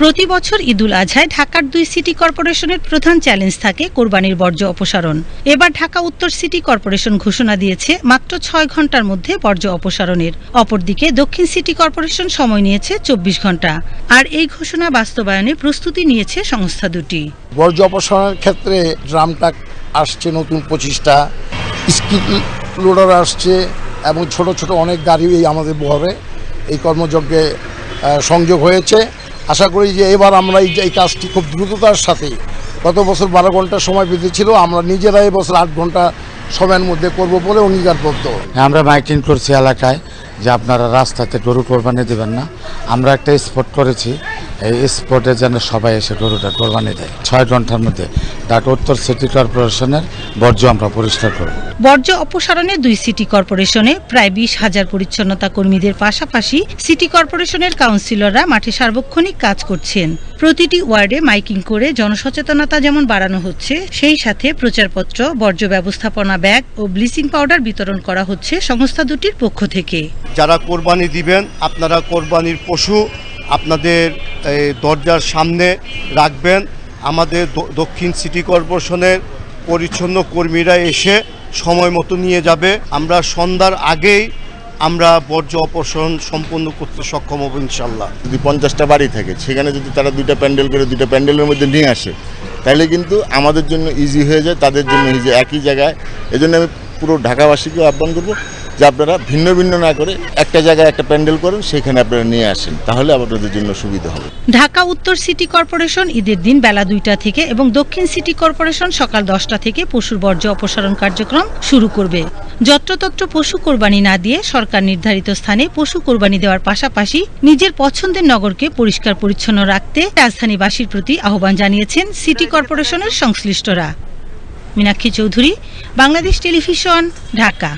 প্রতি বছর ঈদুল আজহায় ঢাকার দুই সিটি কর্পোরেশনের প্রধান চ্যালেঞ্জ থাকে কোরবানির বর্জ্য অপসারণ। এবার ঢাকা উত্তর সিটি কর্পোরেশন ঘোষণা দিয়েছে, মাত্র ছয় ঘণ্টার মধ্যে বর্জ্য অপসারণের। অপরদিকে দক্ষিণ সিটি কর্পোরেশন সময় নিয়েছে চব্বিশ ঘণ্টা। আর এই ঘোষণা বাস্তবায়নে প্রস্তুতি নিয়েছে সংস্থা দুটি। বর্জ্য অপসারণের ক্ষেত্রে ড্রাম ট্রাক আসছে নতুন পঁচিশটা স্কিট লোডার আসছে, এবং ছোট ছোট অনেক গাড়ি আমাদের বহরে এই কর্মযজ্ঞে সংযোগ হয়েছে। আশা করি যে এবার আমরা এই কাজটি খুব দ্রুততার সাথে গত বছর বারো ঘণ্টা সময় পেতেছিল আমরা নিজেরা এবছর আট ঘণ্টা সময়ের মধ্যে করব বলে অঙ্গীকারবদ্ধ। আমরা মাইকিং করছি এলাকায় যে আপনারা রাস্তাতে গরু কোরবানি দেবেন না। আমরা একটা স্পট করেছি এই স্পটে যেন সবাই এসে গরুটা কোরবানি দেয়। ছয় ঘণ্টার মধ্যে। ঢাকা উত্তর সিটি কর্পোরেশনের বর্জ্য আমরা পরিষ্কার করব। বর্জ্য অপসারণে দুই সিটি কর্পোরেশনে প্রায় বিশ হাজার পরিচ্ছন্নতা কর্মীদের পাশাপাশি সিটি কর্পোরেশনের কাউন্সিলররা মাঠে সার্বক্ষণিক কাজ করছেন। প্রতিটি ওয়ার্ডে মাইকিং করে জনসচেতনতা যেমন বাড়ানো হচ্ছে সেই সাথে প্রচারপত্র বর্জ্য ব্যবস্থাপনা ব্যাগ ও ব্লিচিং পাউডার বিতরণ করা হচ্ছে সংস্থা দুটির পক্ষ থেকে। যারা কোরবানি দিবেন আপনারা কোরবানির পশু আপনাদের এই, দরজার সামনে রাখবেন। আমাদের দক্ষিণ সিটি কর্পোরেশনের পরিচ্ছন্ন কর্মীরা এসে সময় মতো নিয়ে যাবে। আমরা সন্ধ্যার আগেই আমরা বর্জ্য অপসারণ সম্পন্ন করতে সক্ষম হব ইনশাল্লাহ যদি পঞ্চাশটা বাড়ি থাকে সেখানে যদি তারা দুইটা প্যান্ডেল করে দুইটা প্যান্ডেলের মধ্যে নিয়ে আসে তাহলে কিন্তু আমাদের জন্য ইজি হয়ে যায় তাদের জন্য ইজি একই জায়গায়। এজন্য আমি পুরো ঢাকাবাসীকে আহ্বান করব যে আপনারা ভিন্ন ভিন্ন না করে একটা জায়গায় একটা প্যান্ডেল করেন, সেখানে আপনারা নিয়ে আসেন। তাহলে আপনাদের জন্য সুবিধা হবে। ঢাকা উত্তর সিটি কর্পোরেশন ঈদের দিন বেলা দুইটা থেকে এবং দক্ষিণ সিটি কর্পোরেশন সকাল দশটা থেকে পশুর বর্জ্য অপসারণ কার্যক্রম শুরু করবে। যত্রতত্র পশু কোরবানি না দিয়ে সরকার নির্ধারিত স্থানে পশু কোরবানি দেওয়ার পাশাপাশি নিজের পছন্দের নগরকে পরিষ্কার পরিচ্ছন্ন রাখতে রাজধানীবাসীর প্রতি আহ্বান জানিয়েছেন সিটি কর্পোরেশনের সংশ্লিষ্টরা। মীনাক্ষী চৌধুরী, বাংলাদেশ টেলিভিশন, ঢাকা।